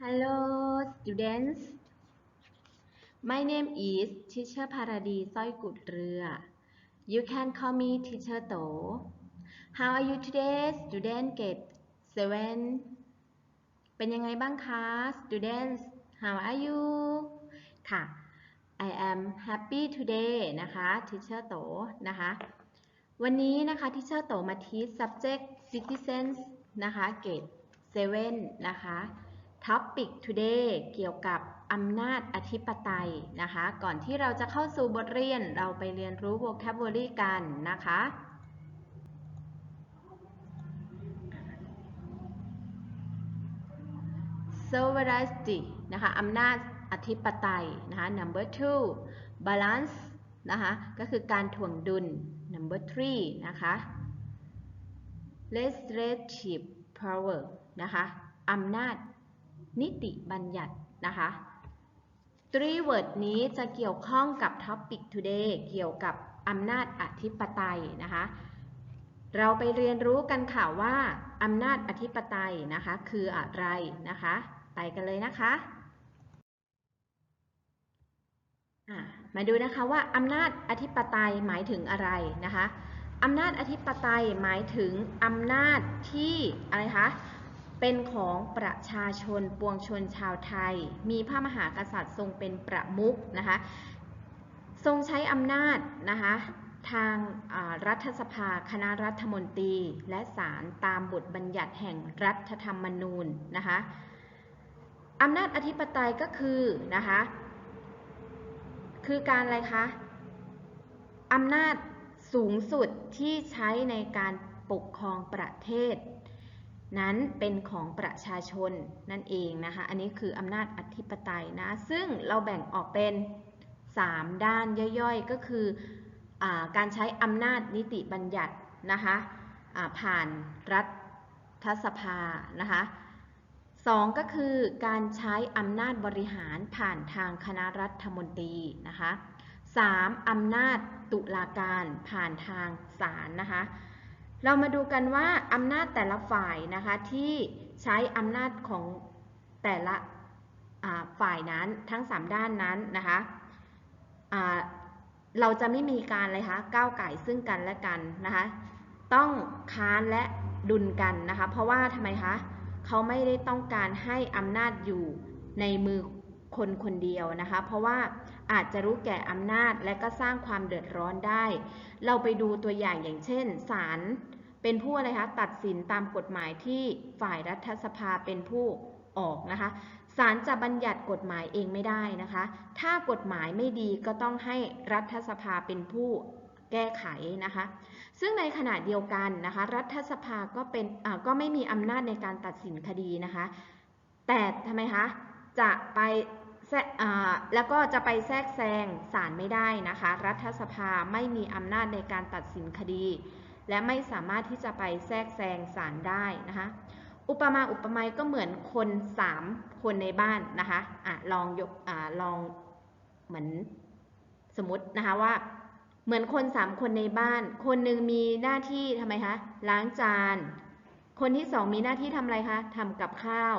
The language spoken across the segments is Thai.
Hello students My name is Teacher Paradi Soi Gut Rea You can call me Teacher To How are you today student grade 7เป็นยังไงบ้างคะ students How are you ค่ะ I am happy today นะคะ Teacher To นะคะ วันนี้นะคะ Teacher To มาที subject citizens นะคะเกรด7นะคะ Topic today เกี่ยวกับอำนาจอธิปไตยนะคะ ก่อนที่เราจะเข้าสู่บทเรียนเราไปเรียนรู้ vocabulary กันนะคะ sovereignty นะคะอำนาจอธิปไตยนะคะ number two balance นะคะก็คือการถ่วงดุล number three นะคะ legislative power นะคะอำนาจ นิติบัญญัตินะคะ three word นี้จะเกี่ยวข้องกับ topic today เกี่ยวกับอำนาจอธิปไตยนะคะ เราไปเรียนรู้กันค่ะว่าอำนาจอธิปไตยนะคะคืออะไรนะคะ ไปกันเลยนะคะอะมาดูนะคะว่าอำนาจอธิปไตยหมายถึงอะไรนะคะอำนาจอธิปไตยหมายถึงอำนาจที่อะไรคะ เป็นของประชาชนปวงชนชาวไทย มีพระมหากษัตริย์ทรงเป็นประมุขนะคะ ทรงใช้อำนาจนะคะทางรัฐสภาคณะรัฐมนตรี และศาลตามบทบัญญัติแห่งรัฐธรรมนูญนะคะอำนาจอธิปไตยก็คือนะคะคือการอะไรคะอำนาจสูงสุดที่ใช้ในการปกครองประเทศ นั้นเป็นของประชาชนนั่นเองนะคะ อันนี้คืออำนาจอธิปไตยนะ ซึ่งเราแบ่งออกเป็น 3 ด้านย่อยๆ ก็คืออการใช้อำนาจนิติบัญญัตินะคะผ่านรัฐสภานะคะสองก็คือการใช้อำนาจบริหารผ่านทางคณะรัฐมนตรีนะคะสามอำนาจตุลาการผ่านทางศาลนะคะ เรามาดูกันว่าอำนาจแต่ละฝ่ายนะคะที่ใช้อำนาจของแต่ละฝ่ายนั้นทั้ง 3 ด้านนั้นนะคะเราจะไม่มีการเลยคะก้าวไก่ซึ่งกันและกันนะคะต้องค้านและดุลกันนะคะเพราะว่าทำไมคะเขาไม่ได้ต้องการให้อำนาจอยู่ในมือคนคนเดียวนะคะเพราะว่า อาจจะรู้แก่อำนาจและก็สร้างความเดือดร้อนได้ เราไปดูตัวอย่างอย่างเช่นศาลเป็นผู้อะไรคะตัดสินตามกฎหมายที่ฝ่ายรัฐสภาเป็นผู้ออกนะคะศาลจะบัญญัติกฎหมายเองไม่ได้นะคะ ถ้ากฎหมายไม่ดีก็ต้องให้รัฐสภาเป็นผู้แก้ไขนะคะ ซึ่งในขณะเดียวกันนะคะ รัฐสภาก็เป็นก็ไม่มีอำนาจในการตัดสินคดีนะคะ แต่ทำไมคะ จะไป แล้วก็จะไปแทรกแซงศาลไม่ได้นะคะ รัฐสภาไม่มีอำนาจในการตัดสินคดี และไม่สามารถที่จะไปแทรกแซงศาลได้นะคะ อุปมาอุปไมยก็เหมือนคนสามคนในบ้านนะคะอะลองยกอลองเหมือนสมมตินะคะว่าเหมือนคนสามคนในบ้าน คนหนึ่งมีหน้าที่ทำไมคะล้างจาน คนที่สองมีหน้าที่ทำอะไรคะทำกับข้าว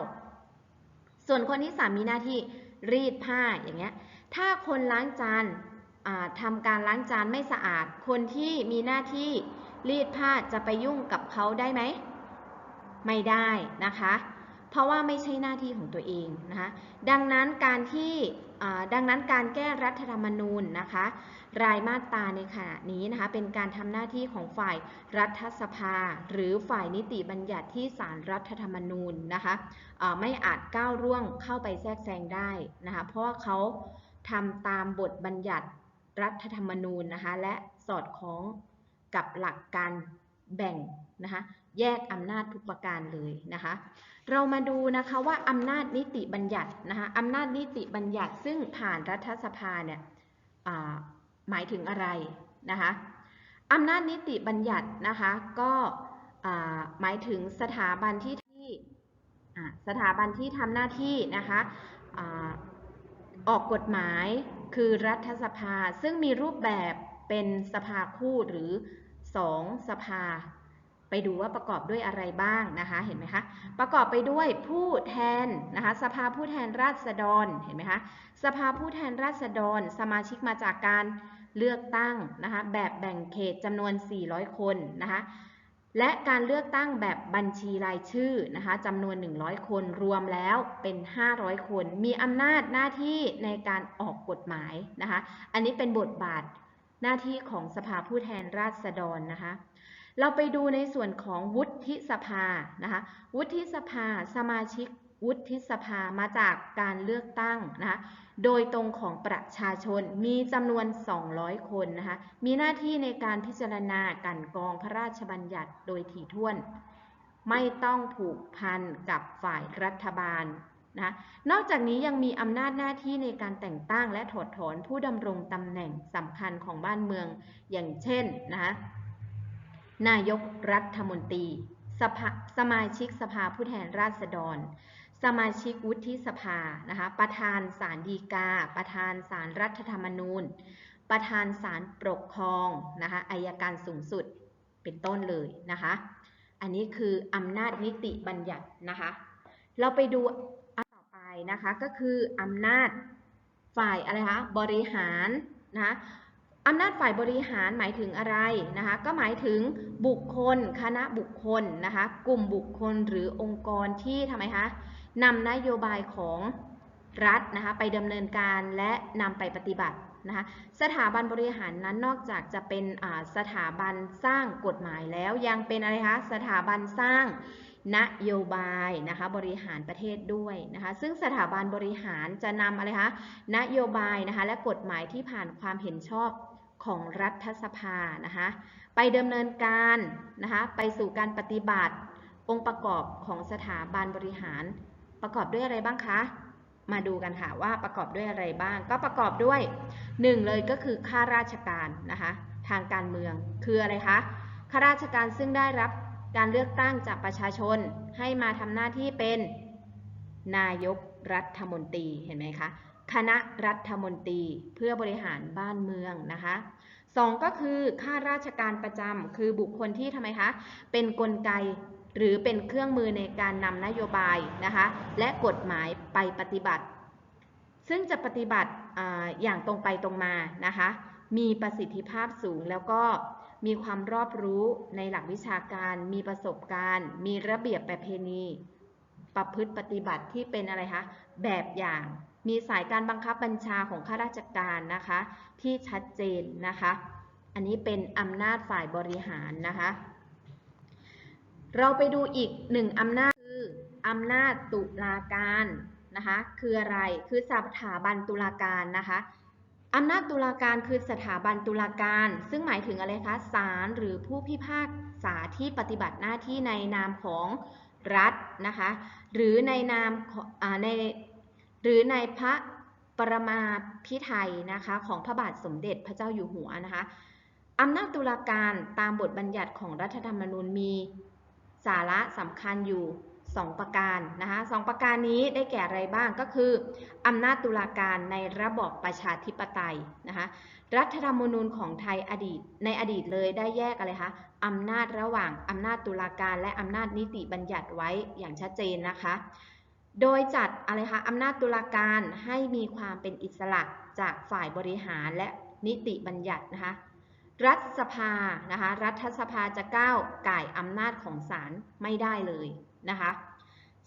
ส่วนคนที่สามมีหน้าที่ รีดผ้าอย่างเงี้ย ถ้าคนล้างจานทำการล้างจานไม่สะอาด คนที่มีหน้าที่รีดผ้าจะไปยุ่งกับเขาได้ไหม ไม่ได้นะคะ เพราะว่าไม่ใช่หน้าที่ของตัวเองนะคะ ดังนั้นการที่ ดังนั้นการแก้รัฐธรรมนูญนะคะ รายมาตราในขณะนี้นะคะ เป็นการทำหน้าที่ของฝ่ายรัฐสภา หรือฝ่ายนิติบัญญัติที่ศาลรรัฐธรรมนูญนะคะไม่อาจก้าวร่วงเข้าไปแทรกแซงได้นะคะ เพราะว่าเขาทำตามบทบัญญัติรัฐธรรมนูญนะคะ และสอดคล้องกับหลักการแบ่งนะคะ แยกอำนาจทุกประการเลยนะคะ เรามาดูนะคะว่าอำนาจนิติบัญญัตินะคะอำนาจนิติบัญญัติซึ่งผ่านรัฐสภาเนี่ยหมายถึงอะไรนะคะอำนาจนิติบัญญัตินะคะก็หมายถึงสถาบันที่ที่สถาบันที่ทำหน้าที่นะคะออกกฎหมายคือรัฐสภาซึ่งมีรูปแบบเป็นสภาคู่หรือสองสภา ไปดูว่าประกอบด้วยอะไรบ้างนะคะ เห็นไหมคะ ประกอบไปด้วยผู้แทนนะคะ สภาผู้แทนราษฎร เห็นไหมคะ สภาผู้แทนราษฎร สมาชิกมาจากการเลือกตั้งนะคะ แบบแบ่งเขตจำนวน 400 คนนะคะ และการเลือกตั้งแบบบัญชีรายชื่อนะคะจำนวน 100 คน รวมแล้วเป็น 500 คน มีอำนาจหน้าที่ในการออกกฎหมายนะคะ อันนี้เป็นบทบาทหน้าที่ของสภาผู้แทนราษฎรนะคะ เราไปดูในส่วนของวุฒิสภานะคะวุฒิสภาสมาชิกวุฒิสภามาจากการเลือกตั้งนะคะโดยตรงของประชาชนมีจำนวน 200 คนนะคะมีหน้าที่ในการพิจารณากลันกองพระราชบัญญัติโดยถี่ถ้วน ไม่ต้องผูกพันกับฝ่ายรัฐบาลนะคะนอกจากนี้ยังมีอำนาจหน้าที่ในการแต่งตั้งและถอดถอนผู้ดำรงตำแหน่งสำคัญของบ้านเมืองอย่างเช่นนะคะ นายกรัฐมนตรีสภาสมาชิกสภาผู้แทนราษฎร สมาชิกวุฒิสภา นะคะ ประธานศาลฎีกา ประธานศาลรรัฐธรรมนูญ ประธานศาลปกครอง นะคะอายการสูงสุด เป็นต้นเลยนะคะ อันนี้คืออำนาจนิติบัญญัตินะคะ เราไปดูอันต่อไปนะคะ ก็คืออำนาจฝ่ายอะไรคะ บริหารนะคะ อำนาจฝ่ายบริหารหมายถึงอะไรนะคะ ก็หมายถึงบุคคล คณะบุคคลนะคะ กลุ่มบุคคลหรือองค์กรที่ทำไมคะนำนโยบายของรัฐนะคะไปดำเนินการและนำไปปฏิบัตินะคะสถาบันบริหารนั้นนอกจากจะเป็นสถาบันสร้างกฎหมายแล้วยังเป็นอะไรคะสถาบันสร้างนโยบายนะคะบริหารประเทศด้วยนะคะซึ่งสถาบันบริหารจะนำอะไรคะนโยบายนะคะและกฎหมายที่ผ่านความเห็นชอบ ของรัฐสภานะคะไปดำเนินการนะคะไปสู่การปฏิบัติ องค์ประกอบของสถาบันบริหาร ประกอบด้วยอะไรบ้างคะ มาดูกันค่ะว่าประกอบด้วยอะไรบ้าง ก็ประกอบด้วยหนึ่งเลยก็คือข้าราชการนะคะทางการเมืองคืออะไรคะข้าราชการซึ่งได้รับการเลือกตั้งจากประชาชนให้มาทำหน้าที่เป็นนายกรัฐมนตรีเห็นไหมคะ คณะรัฐมนตรีเพื่อบริหารบ้านเมืองนะคะสองก็คือข้าราชการประจำคือบุคคลที่ทำไมคะเป็นนกลไกหรือเป็นเครื่องมือในการนำนโยบายนะคะและกฎหมายไปปฏิบัติ ซึ่งจะปฏิบัติออย่างตรงไปตรงมานะคะมีประสิทธิภาพสูงแล้วก็มีความรอบรู้ในหลักวิชาการ มีประสบการณ์ มีระเบียบประเพณี ประพฤติปฏิบัติที่เป็นอะไรคะแบบอย่าง มีสายการบังคับบัญชาของข้าราชการนะคะ ที่ชัดเจนนะคะ อันนี้เป็นอำนาจฝ่ายบริหารนะคะ เราไปดูอีกหนึ่งอำนาจคืออำนาจตุลาการนะคะ คืออะไรคือสถาบันตุลาการนะคะอำนาจตุลาการคือสถาบันตุลาการ ซึ่งหมายถึงอะไรคะศาลหรือผู้พิพากษาที่ปฏิบัติหน้าที่ในนามของรัฐนะคะ หรือในนามใน หรือในพระประมาพิไทยนะคะของพระบาทสมเด็จพระเจ้าอยู่หัวนะคะอำนาจตุลาการตามบทบัญญัติของรัฐธรรมนูญมีสาระสำคัญอยู่ 2 ประการนะคะสประการนี้ได้แก่อะไรบ้างก็คืออำนาจตุลาการในระบอบประชาธิปไตยนะคะรัฐธรรมนูญของไทยอดีตในอดีตเลยได้แยกอะไรคะอำนาจระหว่างอำนาจตุลาการและอำนาจนิติบัญญัติไว้อย่างชัดเจนนะคะ โดยจัดอะไรคะอำนาจตุลาการให้มีความเป็นอิสระจากฝ่ายบริหารและนิติบัญญัตินะคะ รัฐสภานะคะรัฐสภาจะก้าวไก่อำนาจของศาลไม่ได้เลยนะคะ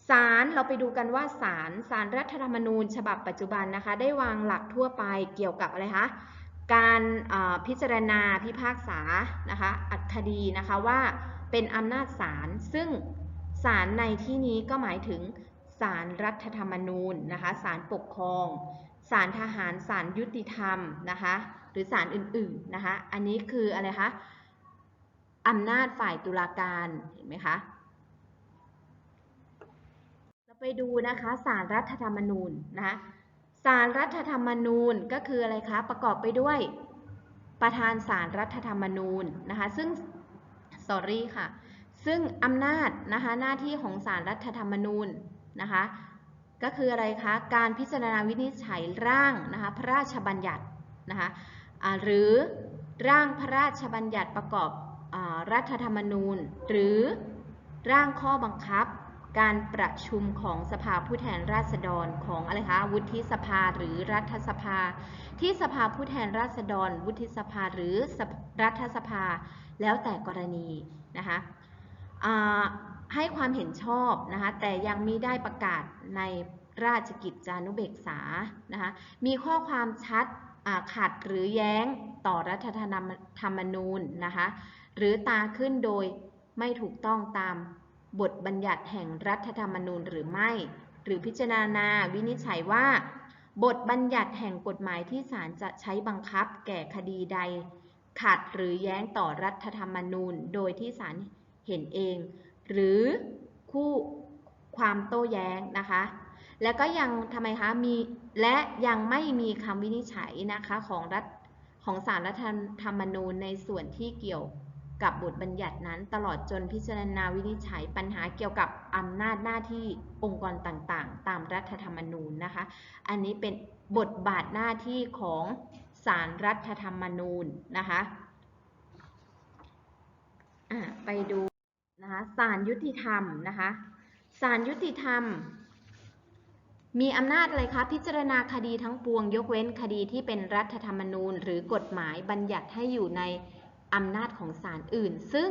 ศาลเราไปดูกันว่าศาลศาลรรัฐธรรมนูญ ฉบับปัจจุบันนะคะ ได้วางหลักทั่วไปเกี่ยวกับอะไรคะการพิจารณาพิพากษานะคะอัคดีนะคะว่าเป็นอำนาจศาลซึ่งศาลในที่นี้ก็หมายถึง ศาลรรัฐธรรมนูญนะคะศาลปกครองศาลทหารศาลยุติธรรมนะคะหรือศาลอื่นๆนะคะอันนี้คืออะไรคะอำนาจฝ่ายตุลาการเห็นไหมคะเราไปดูนะคะศาลรัฐธรรมนูญนะคะศาลรัฐธรรมนูญก็คืออะไรคะประกอบไปด้วยประธานศาลรัฐธรรมนูญนะคะซึ่ง sorry ค่ะซึ่งอำนาจนะคะหน้าที่ของศาลรัฐธรรมนูญ นะคะ ก็คืออะไรคะ การพิจารณาวินิจฉัยร่างนะคะพระราชบัญญัตินะคะหรือร่างพระราชบัญญัติประกอบอรัฐธรรมนูญ หรือร่างข้อบังคับ การประชุมของสภาผู้แทนราษฎรของอะไรคะวุฒิสภาหรือรัฐสภา ที่สภาผู้แทนราษฎร วุฒิสภาหรือรัฐสภาแล้วแต่กรณีนะคะ ให้ความเห็นชอบนะคะแต่ยังไม่ได้ประกาศในราชกิจจานุเบกษานะคะมีข้อความชัดอ่าขัดหรือแย้งต่อรัฐธรรมนูญนะคะหรือตาขึ้นโดยไม่ถูกต้องตามบทบัญญัติแห่งรัฐธรรมนูญหรือไม่ หรือพิจารณาวินิจฉัยว่า บทบัญญัติแห่งกฎหมายที่ศาลจะใช้บังคับแก่คดีใด ขัดหรือแย้งต่อรัฐธรรมนูญ โดยที่ศาลเห็นเอง หรือคู่ความโต้แย้งนะคะ แล้วก็ยังทำไมคะมีและยังไม่มีคำวินิจฉัยนะคะของรัฐของศาลรัฐธรรมนูญในส่วนที่เกี่ยวกับบทบัญญัตินั้น ตลอดจนพิจารณาวินิจฉัยปัญหาเกี่ยวกับอำนาจหน้าที่องค์กรต่างๆ ตามรัฐธรรมนูญนะคะ อันนี้เป็นบทบาทหน้าที่ของศารรัฐธรรมนูญนะคะะไปดู นะคะศาลยุติธรรมนะคะศาลยุติธรรม มีอำนาจอะไรคะพิจารณาคดีทั้งปวง ยกเว้นคดีที่เป็นรัฐธรรมนูญ หรือกฎหมายบัญญัติให้อยู่ในอำนาจของศาลอื่น ซึ่ง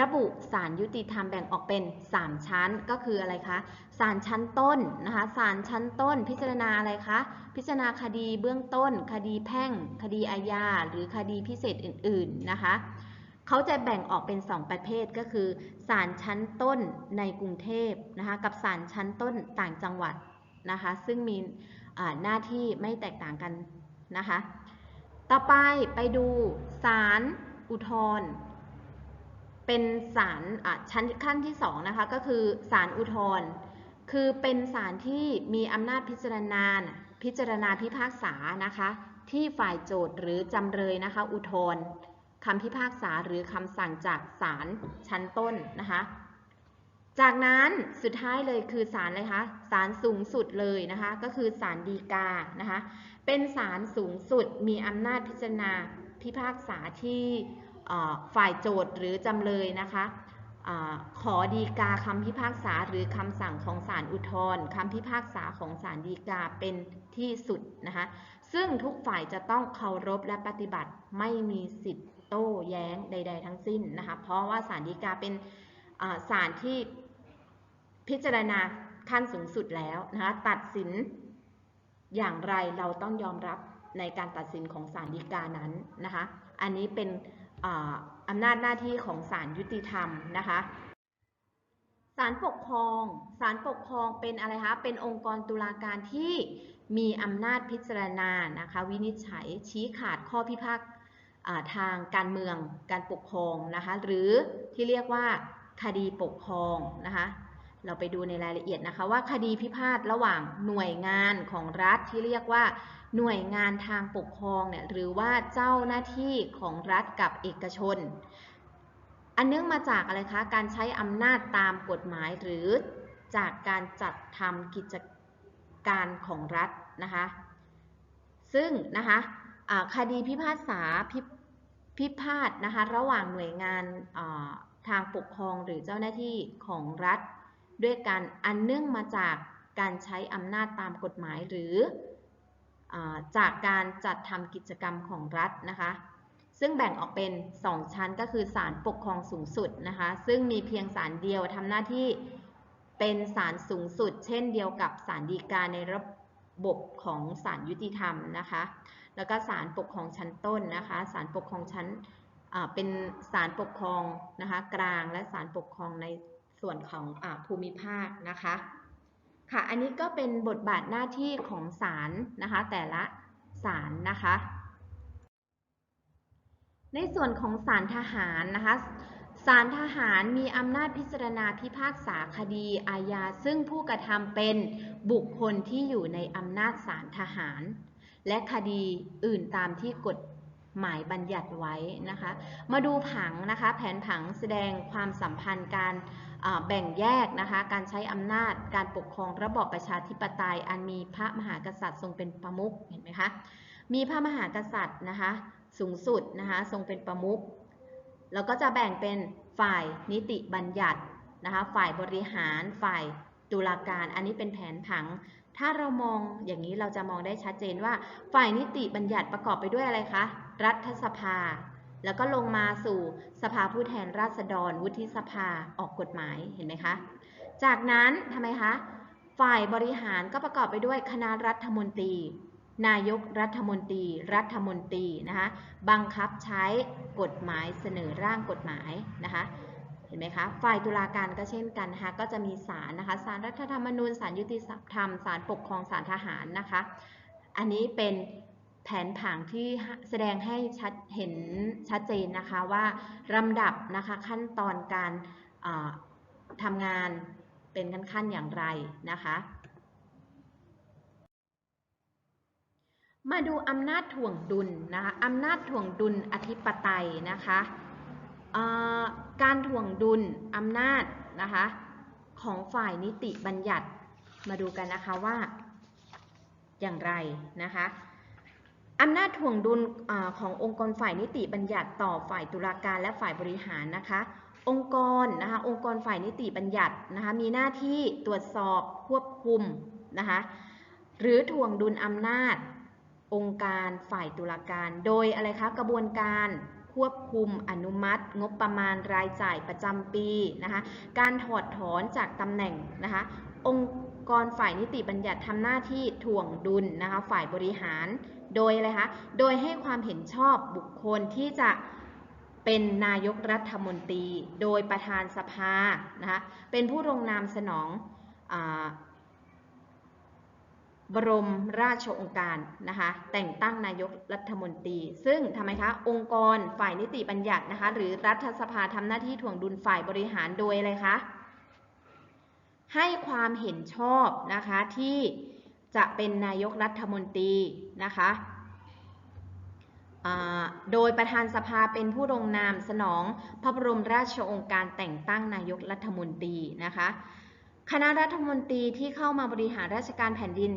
ระบุศาลยุติธรรมแบ่งออกเป็น 3 ชั้นก็คืออะไรคะศาลชั้นต้นนะคะศาลชั้นต้น พิจารณาอะไรคะพิจารณาคดีเบื้องต้น คดีแพ่ง คดีอาญาหรือคดีพิเศษอื่น ๆนะคะ เขาจะแบ่งออกเป็น 2 ประเภทก็คือศาลชั้นต้นในกรุงเทพนะคะกับศาลชั้นต้นต่างจังหวัดนะคะซึ่งมีหน้าที่ไม่แตกต่างกันนะคะต่อไปไปดูศาลอุทธรเป็นศาลชั้นขั้นที่2นะคะก็คือศาลอุทธรคือเป็นศาลที่มีอำนาจพิจารณาพิจารณาพิพากษานะคะที่ฝ่ายโจทย์หรือจำเลยนะคะอุทธร คำพิพากษาหรือคำสั่งจากศาลชั้นต้นนะคะ จากนั้นสุดท้ายเลยคือศาลอะไรคะศาลสูงสุดเลยนะคะ ก็คือศาลฎีกานะคะ เป็นศาลสูงสุดมีอำนาจพิจารณาพิพากษาที่ฝ่ายโจทย์หรือจำเลยนะคะอขอดีกาคำพิพากษาหรือคำสั่งของศาลอุทธรณ์คำพิพากษาของศาลฎีกาเป็น ที่สุดนะคะ ซึ่งทุกฝ่ายจะต้องเคารพและปฏิบัติไม่มีสิทธิ์โต้แย้งใด ๆ ทั้งสิ้นนะคะ เพราะว่าศาลฎีกาเป็นศาลที่พิจารณาขั้นสูงสุดแล้วนะคะตัดสินอย่างไรเราต้องยอมรับในการตัดสินของศาลฎีกานั้นนะคะ อันนี้เป็นอำนาจหน้าที่ของศาลยุติธรรมนะคะศาลปกครองศาลปกครองเป็นอะไรคะ เป็นองค์กรตุลาการที่ มีอำนาจพิจารณานะคะวินิจฉัยชี้ขาดข้อพิพากทางการเมืองการปกครองนะคะหรือที่เรียกว่าคดีปกครองนะคะเราไปดูในรายละเอียดนะคะว่าคดีพิพาทระหว่างหน่วยงานของรัฐที่เรียกว่าหน่วยงานทางปกครองเนี่ยหรือว่าเจ้าหน้าที่ของรัฐกับเอกชน อันเนื่องมาจากอะไรคะการใช้อำนาจตามกฎหมายหรือจากการจัดทำกิจการของรัฐ นะคะ ซึ่งนะคะคดีพิพาทษาพพิพาทนะคะระหว่างหน่วยงานทางปกครองหรือเจ้าหน้าที่ของรัฐ ด้วยการอันเนื่องมาจากการใช้อำนาจตามกฎหมายหรืออจากการจัดทำกิจกรรมของรัฐนะคะ ซึ่งแบ่งออกเป็น 2 ชั้นก็คือศาลปกครองสูงสุดนะคะ ซึ่งมีเพียงศาลเดียวทำหน้าที่เป็นศาลสูงสุด เช่นเดียวกับศาลฎีกาในระ บบ ของศาลยุติธรรมนะคะ แล้วก็ศาลปกครองชั้นต้นนะคะศาลปกครองชั้นเป็นศาลปกครองนะคะกลางและศาลปกครองในส่วนของอภูมิภาคนะคะค่ะอันนี้ก็เป็นบทบาทหน้าที่ของศาลนะคะแต่ละศาลนะคะ ในส่วนของศาลทหารนะคะ ศาลทหารมีอำนาจพิจารณาพิพากษาคดีอาญาซึ่งผู้กระทำเป็นบุคคลที่อยู่ในอำนาจศาลทหาร และคดีอื่นตามที่กฎหมายบัญญัติไว้นะคะ มาดูผังนะคะ แผนผังแสดงความสัมพันธ์การแบ่งแยกนะคะ การใช้อำนาจการปกครองระบอบประชาธิปไตย อันมีพระมหากษัตริย์ทรงเป็นประมุขเห็นไหมคะ มีพระมหากษัตริย์นะคะสูงสุดนะคะทรงเป็นประมุข แล้วก็จะแบ่งเป็นฝ่ายนิติบัญญัตินะคะฝ่ายบริหารฝ่ายตุลาการอันนี้เป็นแผนผัง ถ้าเรามองอย่างนี้เราจะมองได้ชัดเจนว่า ฝ่ายนิติบัญญัติประกอบไปด้วยอะไรคะ รัฐสภา แล้วก็ลงมาสู่สภาผู้แทนราษฎร วุฒิสภาออกกฎหมายเห็นไหมคะ จากนั้นทำไมคะ ฝ่ายบริหารก็ประกอบไปด้วยคณะรัฐมนตรี นายกรัฐมนตรี รัฐมนตรีนะคะบังคับใช้กฎหมายเสนอร่างกฎหมายนะคะเห็นไหมคะฝ่ายตุลาการก็เช่นกันนะคะก็จะมีศาลนะคะศาลรัฐธรรมนูญศาลยุติธรรมศาลปกครองศาลทหารนะคะ อันนี้เป็นแผนผังที่แสดงให้ชัดเห็นชัดเจนนะคะว่าลำดับนะคะขั้นตอนการทำงานเป็นขั้นๆอย่างไรนะคะ มาดูอำนาจถ่วงดุลนะคะอำนาจถ่วงดุลอธิปไตยนะคะการถ่วงดุลอำนาจนะคะของฝ่ายนิติบัญญัติมาดูกันนะคะว่าอย่างไรนะคะอำนาจถ่วงดุลอขององค์กรฝ่ายนิติบัญญัติต่อฝ่ายตุลาการและฝ่ายบริหารนะคะ องค์กรนะคะองค์กรฝ่ายนิติบัญญัตินะคะมีหน้าที่ตรวจสอบควบคุมนะคะหรือถ่วงดุลอำนาจ องค์การฝ่ายตุลาการ โดยอะไรคะกระบวนการควบคุมอนุมัติ งบประมาณรายจ่ายประจำปีนะคะการถอดถอนจากตำแหน่งนะคะองค์กรฝ่ายนิติบัญญัติทำหน้าที่ถ่วงดุลนะคะฝ่ายบริหาร โดยอะไรคะโดยให้ความเห็นชอบบุคคลที่จะเป็นนายกรัฐมนตรี โดยประธานสภานะคะเป็นผู้ลงนามสนองอ บรมราชโองการนะคะแต่งตั้งนายกรัฐมนตรี ซึ่งทำไมคะ องค์กรฝ่ายนิติบัญญัตินะคะหรือรัฐสภาทำหน้าที่ถ่วงดุลฝ่ายบริหารโดยอะไรคะให้ความเห็นชอบนะคะที่จะเป็นนายกรัฐมนตรีนะคะโดยประธานสภาเป็นผู้ลงนามสนองพระบรมราชโองการแต่งตั้งนายกรัฐมนตรีนะคะ คณะรัฐมนตรีที่เข้ามาบริหารราชการแผ่นดิน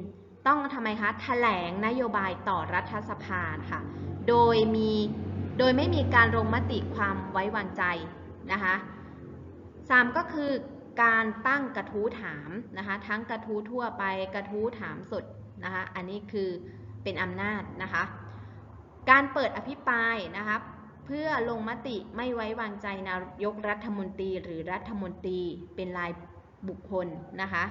ต้องทำไมคะแถลงนโยบายต่อรัฐสภาค่ะ โดยมีโดยไม่มีการลงมติความไว้วางใจนะคะสามก็คือการตั้งกระทู้ถามนะคะทั้งกระทู้ทั่วไปกระทู้ถามสดนะคะอันนี้คือเป็นอำนาจนะคะการเปิดอภิปรายนะคะเพื่อลงมติไม่ไว้วางใจนายกรัฐมนตรีหรือรัฐมนตรีเป็นราย บุคคลนะคะ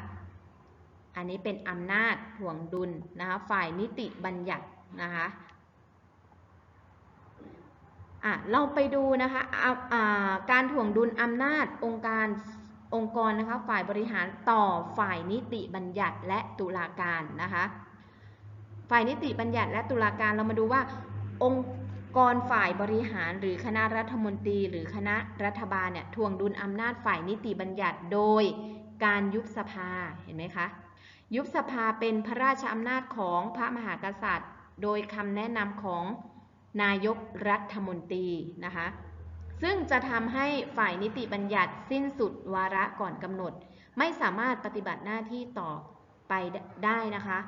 อันนี้เป็นอำนาจถ่วงดุลนะคะฝ่ายนิติบัญญัตินะคะอะเราไปดูนะคะอ่าอ่าการถ่วงดุลอำนาจองค์การองค์กรนะคะฝ่ายบริหารต่อฝ่ายนิติบัญญัติและตุลาการนะคะฝ่ายนิติบัญญัติและตุลาการเรามาดูว่า องค์กรฝ่ายบริหารหรือคณะรัฐมนตรี หรือคณะรัฐบาลเนี่ยทวงดุลอำนาจฝ่ายนิติบัญญัติโดย การยุบสภาเห็นไหมคะ ยุบสภาเป็นพระราชอำนาจของพระมหากษัตริย์ โดยคำแนะนำของนายกรัฐมนตรีนะคะ ซึ่งจะทำให้ฝ่ายนิติบัญญัติสิ้นสุดวาระก่อนกำหนด ไม่สามารถปฏิบัติหน้าที่ต่อไปได้นะคะ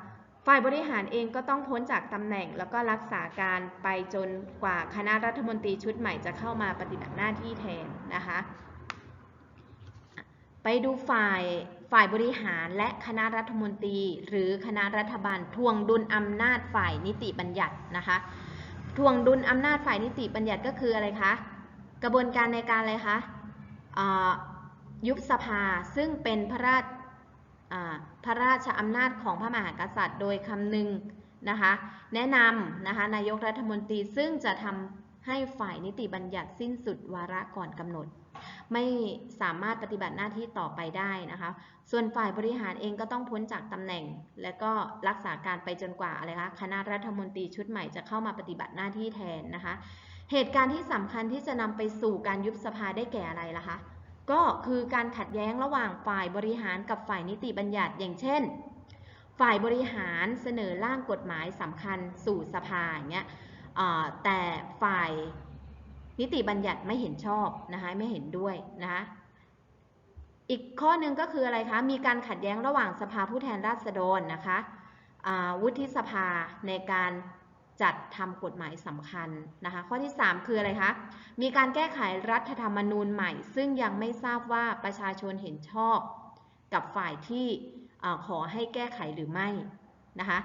ฝ่ายบริหารเองก็ต้องพ้นจากตำแหน่งแล้วก็รักษาการไปจนกว่าคณะรัฐมนตรีชุดใหม่จะเข้ามาปฏิบัติหน้าที่แทนนะคะ ไปดูฝ่ายฝ่ายบริหารและคณะรัฐมนตรี หรือคณะรัฐบาลทวงดุลอำนาจฝ่ายนิติบัญญัตินะคะทวงดุลอำนาจฝ่ายนิติบัญญัติก็คืออะไรคะกระบวนการในการอะไรคะยุบสภาซึ่งเป็นพระราชอ่าพระราชอำนาจของพระมหากษัตริย์ โดยคำนึงนะคะแนะนำนะคะนายกรัฐมนตรีซึ่งจะทำให้ฝ่ายนิติบัญญัติสิ้นสุดวาระก่อนกำหนด ไม่สามารถปฏิบัติหน้าที่ต่อไปได้นะคะ ส่วนฝ่ายบริหารเองก็ต้องพ้นจากตำแหน่ง และก็รักษาการไปจนกว่าอะไรคะคณะรัฐมนตรีชุดใหม่จะเข้ามาปฏิบัติหน้าที่แทนนะคะ เหตุการณ์ที่สำคัญที่จะนำไปสู่การยุบสภาได้แก่อะไรล่ะคะ ก็คือการขัดแย้งระหว่างฝ่ายบริหารกับฝ่ายนิติบัญญัติอย่างเช่นฝ่ายบริหารเสนอร่างกฎหมายสำคัญสู่สภาอย่างเงี้ยแต่ฝ่าย นิติบัญญัติไม่เห็นชอบนะคะไม่เห็นด้วยนะคะอีกข้อหนึ่งก็คืออะไรคะมีการขัดแย้งระหว่างสภาผู้แทนราษฎรนะคะวุฒิสภาในการจัดทำกฎหมายสำคัญนะคะข้อที่ 3 คืออะไรคะมีการแก้ไขรัฐธรรมนูญใหม่ ซึ่งยังไม่ทราบว่าประชาชนเห็นชอบกับฝ่ายที่ขอให้แก้ไขหรือไม่นะคะ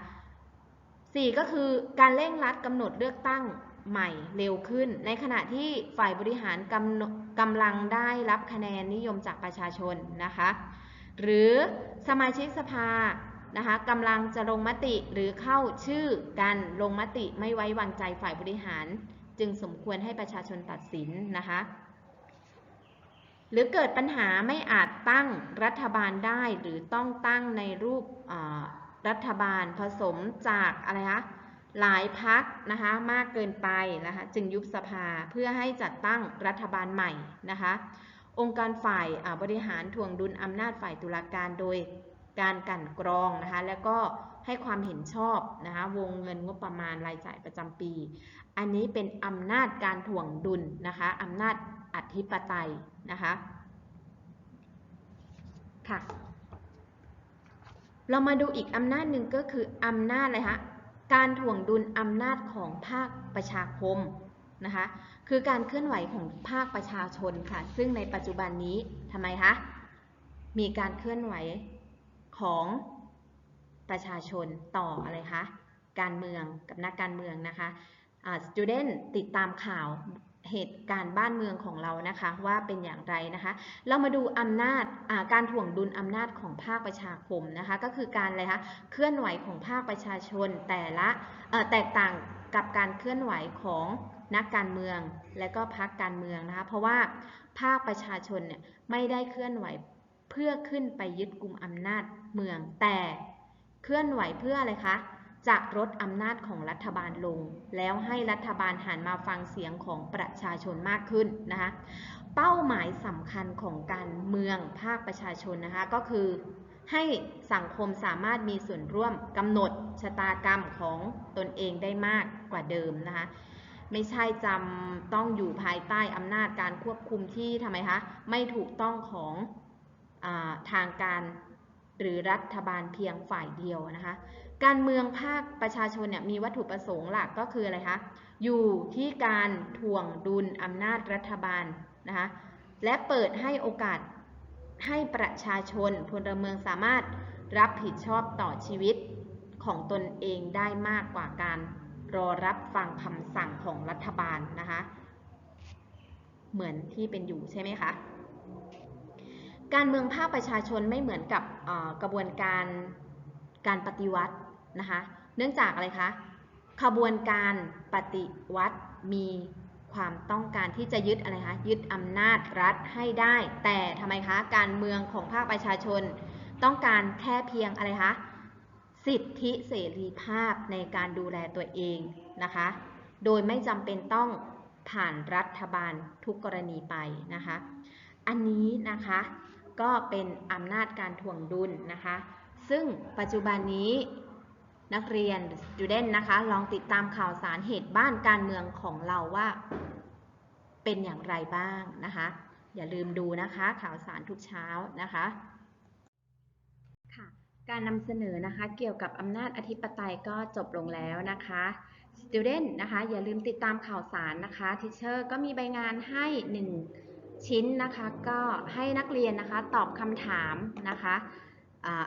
สี่ก็คือการเร่งรัดกำหนดเลือกตั้ง ใหม่เร็วขึ้น ในขณะที่ฝ่ายบริหารกำกำลังได้รับคะแนนนิยมจากประชาชนนะคะ หรือสมาชิกสภานะคะกำลังจะลงมติหรือเข้าชื่อกันลงมติไม่ไว้วางใจฝ่ายบริหาร จึงสมควรให้ประชาชนตัดสินนะคะหรือเกิดปัญหาไม่อาจตั้งรัฐบาลได้หรือต้องตั้งในรูปรัฐบาลผสมจากอะไรคะ หลายพักนะคะมากเกินไปนะคะจึงยุบสภาเพื่อให้จัดตั้งรัฐบาลใหม่นะคะองค์การฝ่ายบริหารถ่วงดุลอำนาจฝ่ายตุลาการโดยการกันกรองนะคะแล้วก็ให้ความเห็นชอบนะคะวงเงินงบประมาณรายจ่ายประจำปี อันนี้เป็นอำนาจการถ่วงดุลนะคะอำนาจอธิปไตยนะคะค่ะเรามาดูอีกอำนาจหนึ่งก็คืออำนาจอะไรคะ การถ่วงดุลอำนาจของภาคประชาคมนะคะคือการเคลื่อนไหวของภาคประชาชนค่ะ ซึ่งในปัจจุบันนี้ทำไมคะ มีการเคลื่อนไหวของประชาชนต่ออะไรคะ การเมืองกับนักการเมืองนะคะอ่า student ติดตามข่าว เหตุการณ์บ้านเมืองของเรานะคะ ว่าเป็นอย่างไรนะคะ เรามาดูอำนาจการถ่วงดุลอำนาจของภาคประชาคมนะคะ ก็คือการอะไรคะเคลื่อนไหวของภาคประชาชนแต่ละแตกต่างกับการเคลื่อนไหวของนักการเมืองและก็พรรคการเมืองนะคะ เพราะว่าภาคประชาชนเนี่ยไม่ได้เคลื่อนไหวเพื่อขึ้นไปยึดกลุ่มอำนาจเมืองแต่เคลื่อนไหวเพื่ออะไรคะ จะลดอำนาจของรัฐบาลลง แล้วให้รัฐบาลหันมาฟังเสียงของประชาชนมากขึ้นนะคะ เป้าหมายสำคัญของการเมืองภาคประชาชนนะคะก็คือ ให้สังคมสามารถมีส่วนร่วมกำหนดชะตากรรมของตนเองได้มากกว่าเดิมนะคะไม่ใช่จำต้องอยู่ภายใต้อำนาจการควบคุมที่ทำไมคะไม่ถูกต้องของอทางการหรือรัฐบาลเพียงฝ่ายเดียวนะคะ การเมืองภาคประชาชนเนี่ยมีวัตถุประสงค์หลักก็คืออะไรคะ อยู่ที่การถ่วงดุลอำนาจรัฐบาลนะคะ และเปิดให้โอกาสให้ประชาชนพลเมืองสามารถรับผิดชอบต่อชีวิตของตนเองได้มากกว่าการรอรับฟังคำสั่งของรัฐบาลนะคะ เหมือนที่เป็นอยู่ใช่ไหมคะ การเมืองภาคประชาชนไม่เหมือนกับกระบวนการการปฏิวัติ นะคะ เนื่องจากอะไรคะ ขบวนการปฏิวัติมีความต้องการที่จะยึดอะไรคะ ยึดอำนาจรัฐให้ได้ แต่ทำไมคะ การเมืองของภาคประชาชน ต้องการแค่เพียงอะไรคะ สิทธิเสรีภาพในการดูแลตัวเองนะคะ โดยไม่จำเป็นต้องผ่านรัฐบาลทุกกรณีไปนะคะ อันนี้นะคะก็เป็นอำนาจการถ่วงดุลนะคะ ซึ่งปัจจุบันนี้ นักเรียน student นะคะ ลองติดตามข่าวสารเหตุบ้านการเมืองของเราว่า เป็นอย่างไรบ้างนะคะ อย่าลืมดูนะคะข่าวสารทุกเช้านะคะค่ะการนำเสนอนะคะเกี่ยวกับอำนาจอธิปไตยก็จบลงแล้วนะคะ student นะคะ อย่าลืมติดตามข่าวสารนะคะ teacher ก็มีใบงานให้ 1 ชิ้นนะคะ ก็ให้นักเรียนนะคะ ตอบคำถามนะคะ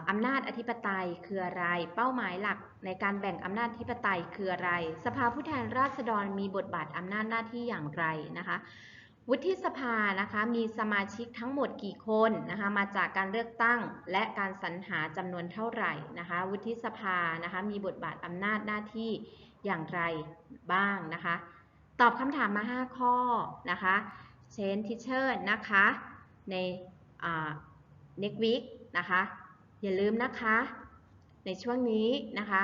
อำนาจอธิปไตยคืออะไร เป้าหมายหลักในการแบ่งอำนาจอธิปไตยคืออะไร สภาผู้แทนราษฎรมีบทบาทอำนาจหน้าที่อย่างไรนะคะ วุฒิสภานะคะมีสมาชิกทั้งหมดกี่คนนะคะมาจากการเลือกตั้งและการสรรหาจำนวนเท่าไหร่นะคะวุฒิสภานะคะมีบทบาทอำนาจหน้าที่อย่างไรบ้างนะคะ ตอบคำถามมา 5 ข้อนะคะเชนทิเชอร์นะคะใน next week นะคะ อย่าลืมนะคะ ในช่วงนี้นะคะ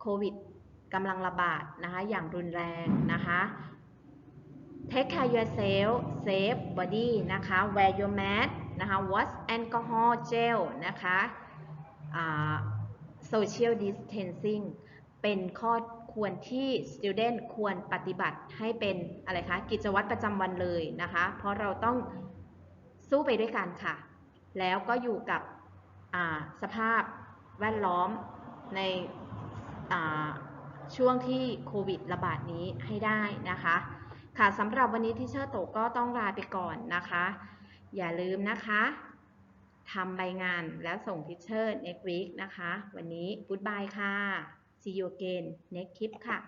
โควิดกำลังระบาดนะคะอย่างรุนแรงนะคะ take care yourself save body นะคะ wear your mask นะคะ wash alcohol gel นะคะ social distancing เป็นข้อควรที่ student ควรปฏิบัติให้เป็นอะไรคะ กิจวัตรประจำวันเลยนะคะ เพราะเราต้องสู้ไปด้วยกันค่ะ แล้วก็อยู่กับ สภาพแวดล้อมในช่วงที่โควิดระบาดนี้ให้ได้นะคะ ค่ะสำหรับวันนี้ที่เชอร์โตก็ต้องลาไปก่อนนะคะ อย่าลืมนะคะทำใบงานแล้วส่งทิเชอร์ next week นะคะ วันนี้ goodbye ค่ะ see you again next clip ค่ะ